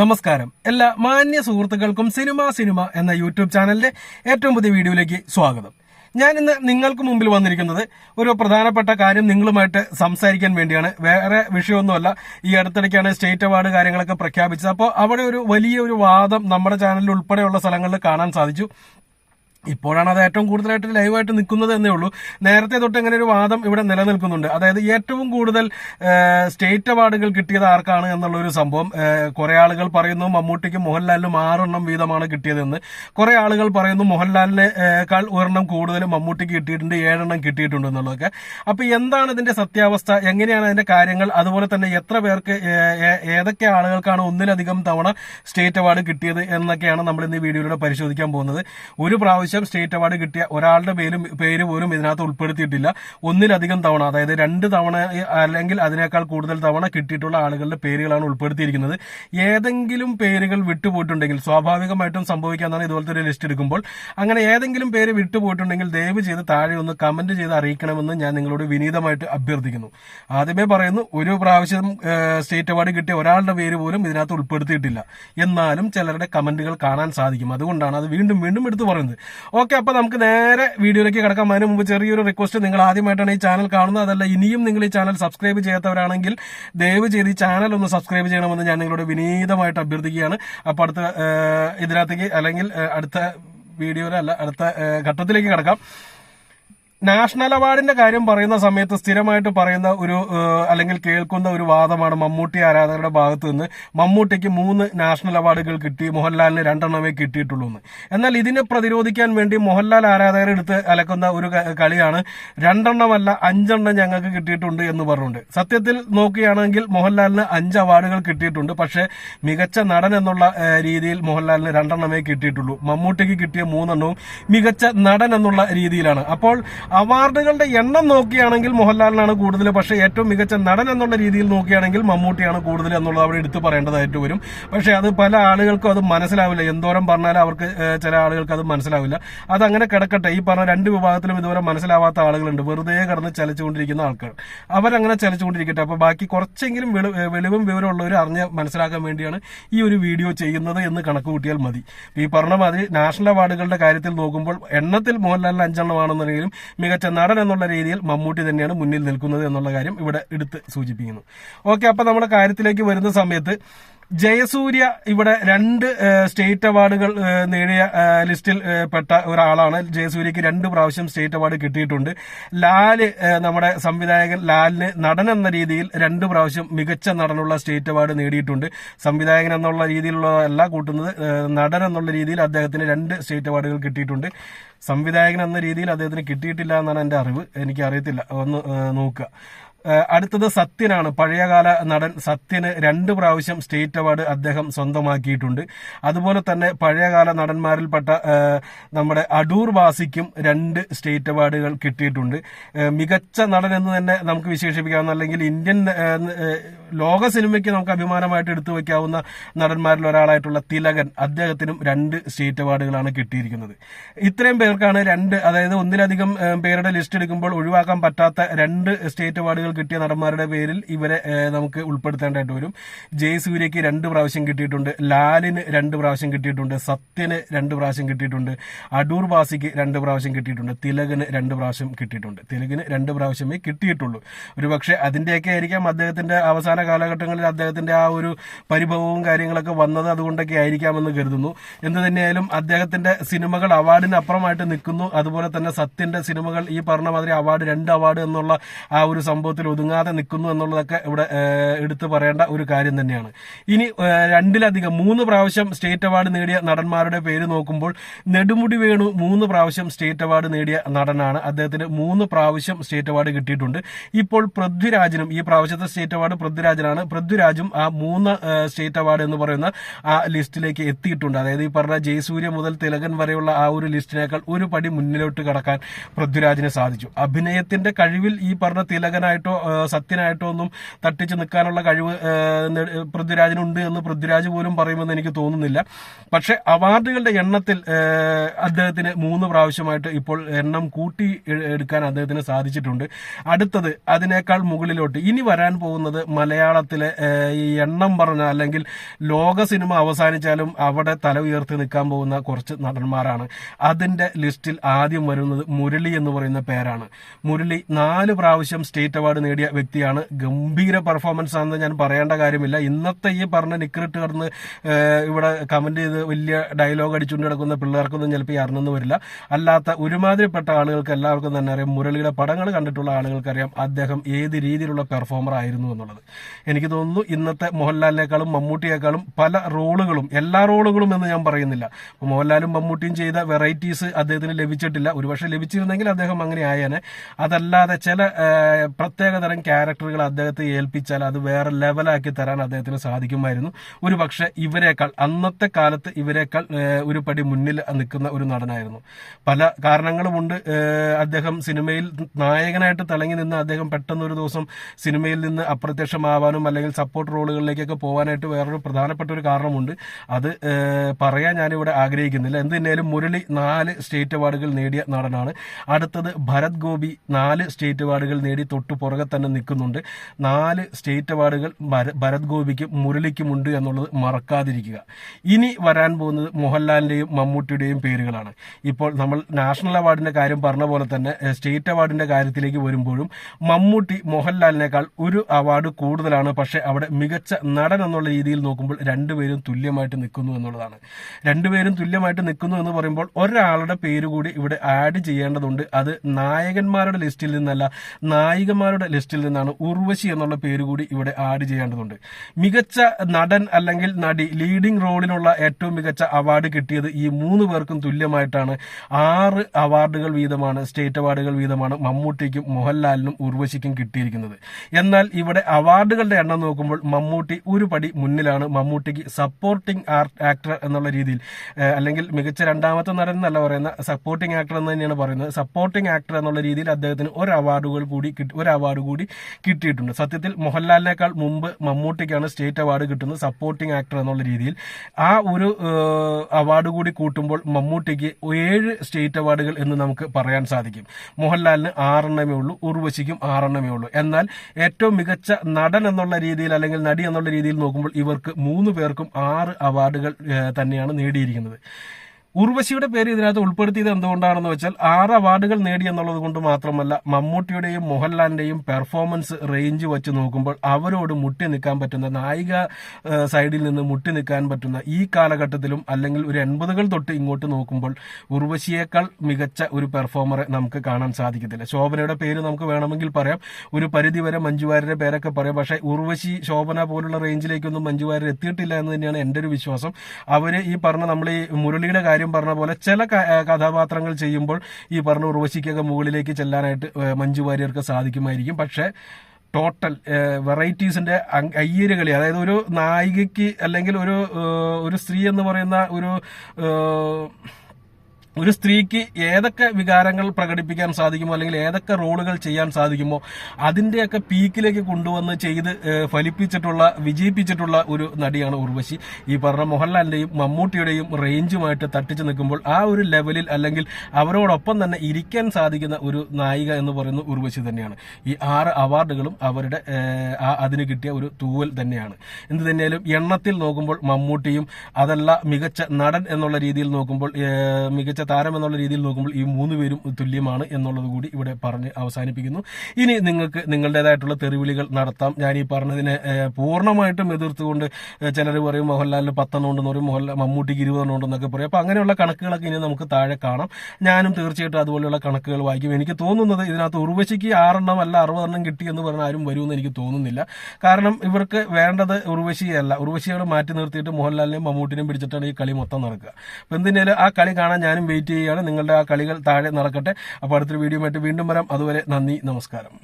നമസ്കാരം. എല്ലാ മാന്യ സുഹൃത്തുക്കൾക്കും സിനിമ സിനിമ എന്ന യൂട്യൂബ് ചാനലിന്റെ ഏറ്റവും പുതിയ വീഡിയോയിലേക്ക് സ്വാഗതം. ഞാൻ ഇന്ന് നിങ്ങൾക്ക് മുമ്പിൽ വന്നിരിക്കുന്നത് ഒരു പ്രധാനപ്പെട്ട കാര്യം നിങ്ങളുമായിട്ട് സംസാരിക്കാൻ വേണ്ടിയാണ്. വേറെ വിഷയമൊന്നുമല്ല. ഈ അടുത്തിടയ്ക്കാണ് സ്റ്റേറ്റ് അവാർഡ് കാര്യങ്ങളൊക്കെ പ്രഖ്യാപിച്ചത്. അപ്പോൾ അവിടെ ഒരു വലിയ ഒരു വാദം നമ്മുടെ ചാനലിൽ ഉൾപ്പെടെയുള്ള സ്ഥലങ്ങളിൽ കാണാൻ സാധിച്ചു. ഇപ്പോഴാണ് അത് ഏറ്റവും കൂടുതലായിട്ട് ലൈവായിട്ട് നിൽക്കുന്നത് എന്നേ ഉള്ളൂ. നേരത്തെ തൊട്ട് ഇങ്ങനെ ഒരു വാദം ഇവിടെ നിലനിൽക്കുന്നുണ്ട്. അതായത് ഏറ്റവും കൂടുതൽ സ്റ്റേറ്റ് അവാർഡുകൾ കിട്ടിയത് ആർക്കാണ് എന്നുള്ള ഒരു സംഭവം കുറേ ആളുകൾ പറയുന്നു മമ്മൂട്ടിക്കും മോഹൻലാലിനും ആറെണ്ണം വീതമാണ് കിട്ടിയതെന്ന്. കുറെ ആളുകൾ പറയുന്നു മോഹൻലാലിന് ഏഹ്, ഒരെണ്ണം കൂടുതൽ മമ്മൂട്ടിക്ക് കിട്ടിയിട്ടുണ്ട് ഏഴെണ്ണം കിട്ടിയിട്ടുണ്ട് എന്നുള്ളതൊക്കെ. അപ്പൊ എന്താണ് ഇതിന്റെ സത്യാവസ്ഥ? എങ്ങനെയാണ് അതിന്റെ കാര്യങ്ങൾ? അതുപോലെ തന്നെ എത്ര പേർക്ക് ഏതൊക്കെ ആളുകൾക്കാണ് ഒന്നിലധികം തവണ സ്റ്റേറ്റ് അവാർഡ് കിട്ടിയത് എന്നൊക്കെയാണ് നമ്മൾ ഇന്ന് ഈ വീഡിയോയിലൂടെ പരിശോധിക്കാൻ പോകുന്നത്. ഒരു പ്രാവശ്യം സ്റ്റേറ്റ് അവാർഡ് കിട്ടിയ ഒരാളുടെ പേരും പേര് പോലും ഇതിനകത്ത് ഉൾപ്പെടുത്തിയിട്ടില്ല. ഒന്നിലധികം തവണ അതായത് രണ്ട് തവണ അല്ലെങ്കിൽ അതിനേക്കാൾ കൂടുതൽ തവണ കിട്ടിയിട്ടുള്ള ആളുകളുടെ പേരുകളാണ് ഉൾപ്പെടുത്തിയിരിക്കുന്നത്. ഏതെങ്കിലും പേരുകൾ വിട്ടുപോയിട്ടുണ്ടെങ്കിൽ സ്വാഭാവികമായിട്ടും സംഭവിക്കാന്നാണ് ഇതുപോലത്തെ ഒരു ലിസ്റ്റ് എടുക്കുമ്പോൾ. അങ്ങനെ ഏതെങ്കിലും പേര് വിട്ടുപോയിട്ടുണ്ടെങ്കിൽ ദയവ് ചെയ്ത് താഴെ ഒന്ന് കമന്റ് ചെയ്ത് അറിയിക്കണമെന്ന് ഞാൻ നിങ്ങളോട് വിനീതമായിട്ട് അഭ്യർത്ഥിക്കുന്നു. ആദ്യമേ പറയുന്നു ഒരു പ്രാവശ്യം സ്റ്റേറ്റ് അവാർഡ് കിട്ടിയ ഒരാളുടെ പേര് പോലും ഇതിനകത്ത് ഉൾപ്പെടുത്തിയിട്ടില്ല. എന്നാലും ചിലരുടെ കമന്റുകൾ കാണാൻ സാധിക്കും. അതുകൊണ്ടാണ് അത് വീണ്ടും വീണ്ടും എടുത്തു പറയുന്നത്. ഓക്കെ അപ്പൊ നമുക്ക് നേരെ വീഡിയോയിലേക്ക് കിടക്കാം. അതിന് മുമ്പ് ചെറിയൊരു റിക്വസ്റ്റ് നിങ്ങൾ ആദ്യമായിട്ടാണ് ഈ ചാനൽ കാണുന്നത്. അതല്ല ഇനിയും നിങ്ങൾ ഈ ചാനൽ സബ്സ്ക്രൈബ് ചെയ്യാത്തവരാണെങ്കിൽ ദയവ് ചെയ്ത് ഈ ചാനൽ ഒന്ന് സബ്സ്ക്രൈബ് ചെയ്യണമെന്ന് ഞാൻ നിങ്ങളോട് വിനീതമായിട്ട് അഭ്യർത്ഥിക്കുകയാണ്. അപ്പൊ അടുത്ത ഇതിനകത്തേക്ക് അല്ലെങ്കിൽ അടുത്ത വീഡിയോയിലല്ല അടുത്ത ഘട്ടത്തിലേക്ക് കിടക്കാം. നാഷണൽ അവാർഡിന്റെ കാര്യം പറയുന്ന സമയത്ത് സ്ഥിരമായിട്ട് പറയുന്ന ഒരു അല്ലെങ്കിൽ കേൾക്കുന്ന ഒരു വാദമാണ് മമ്മൂട്ടി ആരാധകരുടെ ഭാഗത്ത് നിന്ന് മമ്മൂട്ടിക്ക് മൂന്ന് നാഷണൽ അവാർഡുകൾ കിട്ടി മോഹൻലാലിന് രണ്ടെണ്ണമേ കിട്ടിയിട്ടുള്ളൂ എന്ന് എന്നാൽ ഇതിനെ പ്രതിരോധിക്കാൻ വേണ്ടി മോഹൻലാൽ ആരാധകർ എടുത്ത് അലക്കുന്ന ഒരു കളിയാണ് രണ്ടെണ്ണമല്ല അഞ്ചെണ്ണം ഞങ്ങൾക്ക് കിട്ടിയിട്ടുണ്ട് എന്ന് പറഞ്ഞുണ്ട് സത്യത്തിൽ നോക്കുകയാണെങ്കിൽ മോഹൻലാലിന് അഞ്ച് അവാർഡുകൾ കിട്ടിയിട്ടുണ്ട്. പക്ഷേ മികച്ച നടൻ എന്നുള്ള രീതിയിൽ മോഹൻലാലിന് രണ്ടെണ്ണമേ കിട്ടിയിട്ടുള്ളൂ. മമ്മൂട്ടിക്ക് കിട്ടിയ മൂന്നെണ്ണവും മികച്ച നടൻ എന്നുള്ള രീതിയിലാണ്. അപ്പോൾ അവാർഡുകളുടെ എണ്ണം നോക്കുകയാണെങ്കിൽ മോഹൻലാലിനാണ് കൂടുതൽ പക്ഷേ ഏറ്റവും മികച്ച നടൻ എന്നുള്ള രീതിയിൽ നോക്കുകയാണെങ്കിൽ മമ്മൂട്ടിയാണ് കൂടുതൽ എന്നുള്ളത് അവിടെ എടുത്തു പറയേണ്ടതായിട്ട് വരും. പക്ഷേ അത് പല ആളുകൾക്കും അത് മനസ്സിലാവില്ല. എന്തോരം പറഞ്ഞാലും അവർക്ക് ചില ആളുകൾക്ക് അത് മനസ്സിലാവില്ല. അത് അങ്ങനെ കിടക്കട്ടെ. ഈ പറഞ്ഞ രണ്ട് വിഭാഗത്തിലും ഇതുവരെ മനസ്സിലാവാത്ത ആളുകളുണ്ട്. വെറുതെ കടന്ന് ചലിച്ചുകൊണ്ടിരിക്കുന്ന ആൾക്കാർ. അവരങ്ങനെ ചലിച്ചുകൊണ്ടിരിക്കട്ടെ. അപ്പോൾ ബാക്കി കുറച്ചെങ്കിലും വെളിവും വിവരമുള്ളവർ അറിഞ്ഞ് മനസ്സിലാക്കാൻ വേണ്ടിയാണ് ഈ ഒരു വീഡിയോ ചെയ്യുന്നത് എന്ന് കണക്ക് കൂട്ടിയാൽ മതി. ഈ പറഞ്ഞ മാതിരി നാഷണൽ അവാർഡുകളുടെ കാര്യത്തിൽ നോക്കുമ്പോൾ എണ്ണത്തിൽ മോഹൻലാലിന് അഞ്ചെണ്ണമാണെന്നുണ്ടെങ്കിലും മികച്ച നടൻ എന്നുള്ള രീതിയിൽ മമ്മൂട്ടി തന്നെയാണ് മുന്നിൽ നിൽക്കുന്നത് എന്നുള്ള കാര്യം ഇവിടെ എടുത്ത് സൂചിപ്പിക്കുന്നു. ഓക്കെ അപ്പൊ നമ്മുടെ കാര്യത്തിലേക്ക് വരുന്ന സമയത്ത് ജയസൂര്യ ഇവിടെ രണ്ട് സ്റ്റേറ്റ് അവാർഡുകൾ നേടിയ ലിസ്റ്റിൽ പെട്ട ഒരാളാണ്. ജയസൂര്യക്ക് രണ്ട് പ്രാവശ്യം സ്റ്റേറ്റ് അവാർഡ് കിട്ടിയിട്ടുണ്ട്. ലാൽ നമ്മുടെ സംവിധായകൻ ലാലിന് നടൻ എന്ന രീതിയിൽ രണ്ട് പ്രാവശ്യം മികച്ച നടനുള്ള സ്റ്റേറ്റ് അവാർഡ് നേടിയിട്ടുണ്ട്. സംവിധായകൻ എന്നുള്ള രീതിയിലുള്ളതല്ല കൂട്ടുന്നത്. നടൻ എന്നുള്ള രീതിയിൽ അദ്ദേഹത്തിന് രണ്ട് സ്റ്റേറ്റ് അവാർഡുകൾ കിട്ടിയിട്ടുണ്ട്. സംവിധായകൻ എന്ന രീതിയിൽ അദ്ദേഹത്തിന് കിട്ടിയിട്ടില്ല എന്നാണ് എന്റെ അറിവ്. എനിക്ക് അറിയത്തില്ല ഒന്ന് നോക്കുക. അടുത്തത് സത്യനാണ്. പഴയകാല നടൻ സത്യന് രണ്ട് പ്രാവശ്യം സ്റ്റേറ്റ് അവാർഡ് അദ്ദേഹം സ്വന്തമാക്കിയിട്ടുണ്ട്. അതുപോലെ തന്നെ പഴയകാല നടന്മാരിൽപ്പെട്ട നമ്മുടെ അടൂർ വാസിക്കും രണ്ട് സ്റ്റേറ്റ് അവാർഡുകൾ കിട്ടിയിട്ടുണ്ട്. മികച്ച നടൻ എന്ന് തന്നെ നമുക്ക് വിശേഷിപ്പിക്കാവുന്ന അല്ലെങ്കിൽ ഇന്ത്യൻ ലോക സിനിമയ്ക്ക് നമുക്ക് അഭിമാനമായിട്ട് എടുത്തു വയ്ക്കാവുന്ന നടന്മാരിൽ ഒരാളായിട്ടുള്ള തിലകൻ അദ്ദേഹത്തിനും രണ്ട് സ്റ്റേറ്റ് അവാർഡുകളാണ് കിട്ടിയിരിക്കുന്നത്. ഇത്രയും പേർക്കാണ് രണ്ട് അതായത് ഒന്നിലധികം പേരുടെ ലിസ്റ്റ് എടുക്കുമ്പോൾ ഒഴിവാക്കാൻ പറ്റാത്ത രണ്ട് സ്റ്റേറ്റ് അവാർഡുകൾ കിട്ടിയ നടന്മാരുടെ പേരിൽ ഇവരെ നമുക്ക് ഉൾപ്പെടുത്തേണ്ടതായിട്ട് വരും. ജയസൂര്യക്ക് രണ്ട് പ്രാവശ്യം കിട്ടിയിട്ടുണ്ട്. ലാലിന് രണ്ട് പ്രാവശ്യം കിട്ടിയിട്ടുണ്ട്. സത്യന് രണ്ട് പ്രാവശ്യം കിട്ടിയിട്ടുണ്ട്. അടൂർ വാസിക്ക് രണ്ട് പ്രാവശ്യം കിട്ടിയിട്ടുണ്ട്. തിലകന് രണ്ട് പ്രാവശ്യം കിട്ടിയിട്ടുണ്ട്. തിലകിന് രണ്ട് പ്രാവശ്യമേ കിട്ടിയിട്ടുള്ളൂ. ഒരു പക്ഷേ അതിന്റെയൊക്കെ ആയിരിക്കാം അദ്ദേഹത്തിന്റെ അവസാന കാലഘട്ടങ്ങളിൽ അദ്ദേഹത്തിന്റെ ആ ഒരു പരിഭവവും കാര്യങ്ങളൊക്കെ വന്നത് അതുകൊണ്ടൊക്കെ ആയിരിക്കാമെന്ന് കരുതുന്നു. എന്ത് തന്നെയായാലും അദ്ദേഹത്തിന്റെ സിനിമകൾ അവാർഡിന് അപ്പുറമായിട്ട് നിൽക്കുന്നു. അതുപോലെ തന്നെ സത്യന്റെ സിനിമകൾ ഈ പറഞ്ഞ മാതിരി അവാർഡ് രണ്ട് അവാർഡ് എന്നുള്ള ആ ഒരു സംഭവത്തിൽ ഒതുങ്ങാതെ നിൽക്കുന്നു എന്നുള്ളതൊക്കെ ഇവിടെ എടുത്തു പറയേണ്ട ഒരു കാര്യം തന്നെയാണ്. ഇനി രണ്ടിലധികം മൂന്ന് പ്രാവശ്യം സ്റ്റേറ്റ് അവാർഡ് നേടിയ നടന്മാരുടെ പേര് നോക്കുമ്പോൾ നെടുമുടി വേണു മൂന്ന് പ്രാവശ്യം സ്റ്റേറ്റ് അവാർഡ് നേടിയ നടനാണ്. അദ്ദേഹത്തിന് മൂന്ന് പ്രാവശ്യം സ്റ്റേറ്റ് അവാർഡ് കിട്ടിയിട്ടുണ്ട്. ഇപ്പോൾ പൃഥ്വിരാജിനും ഈ പ്രാവശ്യത്തെ സ്റ്റേറ്റ് അവാർഡ് പൃഥ്വിരാജിനാണ്. പൃഥ്വിരാജും ആ മൂന്ന് സ്റ്റേറ്റ് അവാർഡ് എന്ന് പറയുന്ന ആ ലിസ്റ്റിലേക്ക് എത്തിയിട്ടുണ്ട്. അതായത് ഈ പറഞ്ഞ ജയസൂര്യ മുതൽ തിലകൻ വരെയുള്ള ആ ഒരു ലിസ്റ്റിനേക്കാൾ ഒരു പടി മുന്നിലോട്ട് കടക്കാൻ പൃഥ്വിരാജിന് സാധിച്ചു. അഭിനയത്തിന്റെ കഴിവിൽ ഈ പറഞ്ഞ തിലകനായിട്ടോ സത്യനായിട്ടോ ഒന്നും തട്ടിച്ച് നിൽക്കാനുള്ള കഴിവ് പൃഥ്വിരാജിനുണ്ട് എന്ന് പൃഥ്വിരാജ് പോലും പറയുമെന്ന് എനിക്ക് തോന്നുന്നില്ല. പക്ഷെ അവാർഡുകളുടെ എണ്ണത്തിൽ അദ്ദേഹത്തിന് മൂന്ന് പ്രാവശ്യമായിട്ട് ഇപ്പോൾ എണ്ണം കൂട്ടി എടുക്കാൻ അദ്ദേഹത്തിന് സാധിച്ചിട്ടുണ്ട്. അടുത്തത് അതിനേക്കാൾ മുകളിലോട്ട്. ഇനി വരാൻ പോകുന്നത് മലയാളത്തിലെ ഈ എണ്ണം പറഞ്ഞ അല്ലെങ്കിൽ ലോക സിനിമ അവസാനിച്ചാലും അവിടെ തല ഉയർത്തി നിൽക്കാൻ പോകുന്ന കുറച്ച് നടന്മാരാണ്. അതിന്റെ ലിസ്റ്റിൽ ആദ്യം വരുന്നത് മുരളി എന്ന് പറയുന്ന പേരാണ്. മുരളി നാല് പ്രാവശ്യം സ്റ്റേറ്റ് അവാർഡ് നേടിയ വ്യക്തിയാണ്. ഗംഭീര പെർഫോമൻസ് ആണെന്ന് ഞാൻ പറയേണ്ട കാര്യമില്ല. ഇന്നത്തെ ഈ പറഞ്ഞ നിക്രിട്ട് കടന്ന് ഇവിടെ കമന്റ് ചെയ്ത് വലിയ ഡയലോഗ് അടിച്ചുകൊണ്ട് കിടക്കുന്ന പിള്ളേർക്കൊന്നും ചിലപ്പോൾ അറിഞ്ഞെന്ന് വരില്ല. അല്ലാത്ത ഒരുമാതിരിപ്പെട്ട ആളുകൾക്ക് എല്ലാവർക്കും തന്നെ അറിയാം. മുരളിയുടെ പടങ്ങൾ കണ്ടിട്ടുള്ള ആളുകൾക്കറിയാം അദ്ദേഹം ഏത് രീതിയിലുള്ള പെർഫോമർ ആയിരുന്നു എന്നുള്ളത്. എനിക്ക് തോന്നുന്നു ഇന്നത്തെ മോഹൻലാലിനേക്കാളും മമ്മൂട്ടിയേക്കാളും പല റോളുകളും എല്ലാ റോളുകളും എന്ന് ഞാൻ പറയുന്നില്ല. മോഹൻലാലും മമ്മൂട്ടിയും ചെയ്ത വെറൈറ്റീസ് അദ്ദേഹത്തിന് ലഭിച്ചിട്ടില്ല. ഒരുപക്ഷെ ലഭിച്ചിരുന്നെങ്കിൽ അദ്ദേഹം അങ്ങനെ ആയേനെ. അതല്ലാതെ ചില ഏഹ്, പ്രത്യേകതരം ക്യാരക്ടറുകൾ അദ്ദേഹത്തെ ഏൽപ്പിച്ചാൽ അത് വേറെ ലെവലാക്കി തരാൻ അദ്ദേഹത്തിന് സാധിക്കുമായിരുന്നു. ഒരു പക്ഷേ ഇവരെക്കാൾ അന്നത്തെ കാലത്ത് ഇവരെക്കാൾ ഒരു പടി മുന്നിൽ നിൽക്കുന്ന ഒരു നടനായിരുന്നു. പല കാരണങ്ങളുമുണ്ട് അദ്ദേഹം സിനിമയിൽ നായകനായിട്ട് തിളങ്ങി നിന്ന് അദ്ദേഹം പെട്ടെന്ന് ഒരു ദിവസം സിനിമയിൽ നിന്ന് അപ്രത്യക്ഷമാവാനും അല്ലെങ്കിൽ സപ്പോർട്ട് റോളുകളിലേക്കൊക്കെ പോകാനായിട്ട് വേറൊരു പ്രധാനപ്പെട്ട ഒരു കാരണമുണ്ട്. അത് പറയാൻ ഞാനിവിടെ ആഗ്രഹിക്കുന്നില്ല. എന്ത് തന്നെയാലും മുരളി നാല് സ്റ്റേറ്റ് അവാർഡുകൾ നേടിയ നടനാണ്. അടുത്തത് ഭരത് ഗോപി നാല് സ്റ്റേറ്റ് അവാർഡുകൾ നേടി തൊട്ടു പുറകെ തന്നെ നിൽക്കുന്നുണ്ട്. നാല് സ്റ്റേറ്റ് അവാർഡുകൾ ഭര- ഭരത് ഗോപിക്കും മുരളിക്കുമുണ്ട് എന്നുള്ളത് മറക്കാതിരിക്കുക. ഇനി വരാൻ പോകുന്നത് മോഹൻലാലിന്റെയും മമ്മൂട്ടിയുടെയും പേരുകളാണ്. ഇപ്പോൾ നമ്മൾ നാഷണൽ അവാർഡിന്റെ കാര്യം പറഞ്ഞ പോലെ തന്നെ സ്റ്റേറ്റ് അവാർഡിന്റെ കാര്യത്തിലേക്ക് വരുമ്പോഴും മമ്മൂട്ടി മോഹൻലാലിനേക്കാൾ ഒരു അവാർഡ് കൂടുതലാണ്. പക്ഷേ അവിടെ മികച്ച നടൻ എന്നുള്ള രീതിയിൽ നോക്കുമ്പോൾ രണ്ടുപേരും തുല്യമായിട്ട് നിൽക്കുന്നു എന്നുള്ളതാണ്. രണ്ടുപേരും തുല്യമായിട്ട് നിൽക്കുന്നു എന്ന് പറയുമ്പോൾ ഒരാളുടെ പേര് കൂടി ഇവിടെ ആഡ് ചെയ്യേണ്ടതുണ്ട്. അത് നായകന്മാരുടെ ലിസ്റ്റിൽ നിന്നല്ല നായികമാരുടെ ലിസ്റ്റിൽ നിന്നാണ് ഉർവശി എന്നുള്ള പേര് കൂടി ഇവിടെ ആഡ് ചെയ്യേണ്ടതുണ്ട്. മികച്ച നടൻ അല്ലെങ്കിൽ നടി ലീഡിംഗ് റോളിനുള്ള ഏറ്റവും മികച്ച അവാർഡ് കിട്ടിയത് ഈ മൂന്ന് പേർക്കും തുല്യമായിട്ടാണ്. ആറ് അവാർഡുകൾ വീതമാണ് സ്റ്റേറ്റ് അവാർഡുകൾ വീതമാണ് മമ്മൂട്ടിക്കും മോഹൻലാലിനും ഉർവശിക്കും കിട്ടിയിരിക്കുന്നത്. എന്നാൽ ഇവിടെ അവാർഡുകളുടെ എണ്ണം നോക്കുമ്പോൾ മമ്മൂട്ടി ഒരു പടി മുന്നിലാണ്. മമ്മൂട്ടിക്ക് സപ്പോർട്ടിംഗ് ആക്ടർ എന്നുള്ള രീതിയിൽ അല്ലെങ്കിൽ മികച്ച രണ്ടാമത്തെ നടൻ എന്നല്ല പറയുന്ന സപ്പോർട്ടിംഗ് ആക്ടർ എന്ന് തന്നെയാണ് പറയുന്നത്. സപ്പോർട്ടിംഗ് ആക്ടർ എന്നുള്ള രീതിയിൽ അദ്ദേഹത്തിന് ഒരു അവാർഡുകൾ കൂടി ഒരു അവാർഡ് കൂടി കിട്ടിയിട്ടുണ്ട്. സത്യത്തിൽ മോഹൻലാലിനേക്കാൾ മുമ്പ് മമ്മൂട്ടിക്കാണ് സ്റ്റേറ്റ് അവാർഡ് കിട്ടുന്നത് സപ്പോർട്ടിംഗ് ആക്ടർ എന്നുള്ള രീതിയിൽ. ആ ഒരു അവാർഡ് കൂടി കൂട്ടുമ്പോൾ മമ്മൂട്ടിക്ക് ഏഴ് സ്റ്റേറ്റ് അവാർഡുകൾ എന്ന് നമുക്ക് പറയാൻ സാധിക്കും. മോഹൻലാലിന് ആറെണ്ണമേ ഉള്ളൂ ഉർവശിക്കും ആറെണ്ണമേ ഉള്ളൂ. എന്നാൽ ഏറ്റവും മികച്ച നടൻ എന്നുള്ള രീതിയിൽ അല്ലെങ്കിൽ നടി എന്നുള്ള രീതിയിൽ നോക്കുമ്പോൾ ഇവർക്ക് മൂന്ന് പേർക്കും ആറ് അവാർഡുകൾ തന്നെയാണ് നേടിയിരിക്കുന്നത്. ഉർവശിയുടെ പേര് ഇതിനകത്ത് ഉൾപ്പെടുത്തിയത് എന്തുകൊണ്ടാണെന്ന് വെച്ചാൽ ആറ് അവാർഡുകൾ നേടി എന്നുള്ളത് കൊണ്ട് മാത്രമല്ല മമ്മൂട്ടിയുടെയും മോഹൻലാലിന്റെയും പെർഫോമൻസ് റേഞ്ച് വെച്ച് നോക്കുമ്പോൾ അവരോട് മുട്ടി നിൽക്കാൻ പറ്റുന്ന നായിക സൈഡിൽ നിന്ന് മുട്ടി നിൽക്കാൻ പറ്റുന്ന ഈ കാലഘട്ടത്തിലും അല്ലെങ്കിൽ ഒരു എൺപതുകൾ തൊട്ട് ഇങ്ങോട്ട് നോക്കുമ്പോൾ ഉർവശിയേക്കാൾ മികച്ച ഒരു പെർഫോമറെ നമുക്ക് കാണാൻ സാധിക്കത്തില്ല. ശോഭനയുടെ പേര് നമുക്ക് വേണമെങ്കിൽ പറയാം. ഒരു പരിധി വരെ മഞ്ജുവാരുടെ പേരൊക്കെ പറയാം. പക്ഷേ ഉർവശി ശോഭന പോലുള്ള റേഞ്ചിലേക്കൊന്നും മഞ്ജുവാരർ എത്തിയിട്ടില്ല എന്ന് തന്നെയാണ് എന്റെ ഒരു വിശ്വാസം. അവർ ഈ പറഞ്ഞ നമ്മൾ ഈ മുരളിയുടെ കാര്യം പറഞ്ഞ പോലെ ചില കഥാപാത്രങ്ങൾ ചെയ്യുമ്പോൾ ഈ പറഞ്ഞ ഉർവശിക്കൊക്കെ മുകളിലേക്ക് ചെല്ലാനായിട്ട് മഞ്ജു വാര്യർക്ക് സാധിക്കുമായിരിക്കും. പക്ഷേ ടോട്ടൽ വെറൈറ്റീസിന്റെ അയ്യരുകളി അതായത് ഒരു നായികയ്ക്ക് അല്ലെങ്കിൽ ഒരു ഒരു സ്ത്രീ എന്ന് പറയുന്ന ഒരു ഒരു സ്ത്രീക്ക് ഏതൊക്കെ വികാരങ്ങൾ പ്രകടിപ്പിക്കാൻ സാധിക്കുമോ അല്ലെങ്കിൽ ഏതൊക്കെ റോളുകൾ ചെയ്യാൻ സാധിക്കുമോ അതിന്റെയൊക്കെ പീക്കിലേക്ക് കൊണ്ടുവന്ന് ചെയ്ത് ഫലിപ്പിച്ചിട്ടുള്ള വിജയിപ്പിച്ചിട്ടുള്ള ഒരു നടിയാണ് ഉർവശി. ഈ പറഞ്ഞ മോഹൻലാലിന്റെയും മമ്മൂട്ടിയുടെയും റേഞ്ചുമായിട്ട് തട്ടിച്ചു നിൽക്കുമ്പോൾ ആ ഒരു ലെവലിൽ അല്ലെങ്കിൽ അവരോടൊപ്പം തന്നെ ഇരിക്കാൻ സാധിക്കുന്ന ഒരു നായിക എന്ന് പറയുന്ന ഉർവശി തന്നെയാണ്. ഈ ആറ് അവാർഡുകളും അവരുടെ അതിന് കിട്ടിയ ഒരു തൂവൽ തന്നെയാണ്. എന്ത് തന്നെയാലും എണ്ണത്തിൽ നോക്കുമ്പോൾ മമ്മൂട്ടിയും അതല്ല മികച്ച നടൻ എന്നുള്ള രീതിയിൽ നോക്കുമ്പോൾ മികച്ച താരം എന്നുള്ള രീതിയിൽ നോക്കുമ്പോൾ ഈ മൂന്ന് പേരും തുല്യമാണ് എന്നുള്ളത് കൂടി ഇവിടെ പറഞ്ഞ് അവസാനിപ്പിക്കുന്നു. ഇനി നിങ്ങൾക്ക് നിങ്ങളുടേതായിട്ടുള്ള തെറിവിളികൾ നടത്താം. ഞാൻ ഈ പറഞ്ഞതിനെ പൂർണമായിട്ടും എതിർത്തുകൊണ്ട് ചിലർ പറയും മോഹൻലാലിന് പത്തെണ്ണം ഉണ്ടെന്ന് പറയും മോഹൻലാൽ മമ്മൂട്ടിക്ക് ഇരുപതെണ്ണം ഉണ്ടെന്നൊക്കെ പറയും. അപ്പോൾ അങ്ങനെയുള്ള കണക്കുകളൊക്കെ ഇനി നമുക്ക് താഴെ കാണാം. ഞാനും തീർച്ചയായിട്ടും അതുപോലെയുള്ള കണക്കുകൾ വായിക്കും. എനിക്ക് തോന്നുന്നത് ഇതിനകത്ത് ഉർവശിക്ക് ആറെണ്ണം അല്ല അറുപതെണ്ണം കിട്ടി എന്ന് പറഞ്ഞാൽ ആരും വരുമെന്ന് എനിക്ക് തോന്നുന്നില്ല. കാരണം ഇവർക്ക് വേണ്ടത് ഉർവശിയല്ല. ഉർവശിയോട് മാറ്റി നിർത്തിയിട്ട് മോഹൻലാലിനെയും മമ്മൂട്ടിനെയും പിടിച്ചിട്ടാണ് ഈ കളി മൊത്തം നടക്കുക. അപ്പം എന്തിനാലും ആ കളി കാണാൻ ഞാനും വെയിറ്റ് ചെയ്യുകയാണ് നിങ്ങളുടെ ആ കളികൾ താഴെ നടക്കട്ടെ. അപ്പോൾ അടുത്തൊരു വീഡിയോ വീണ്ടും വരാം. അതുവരെ നന്ദി നമസ്കാരം.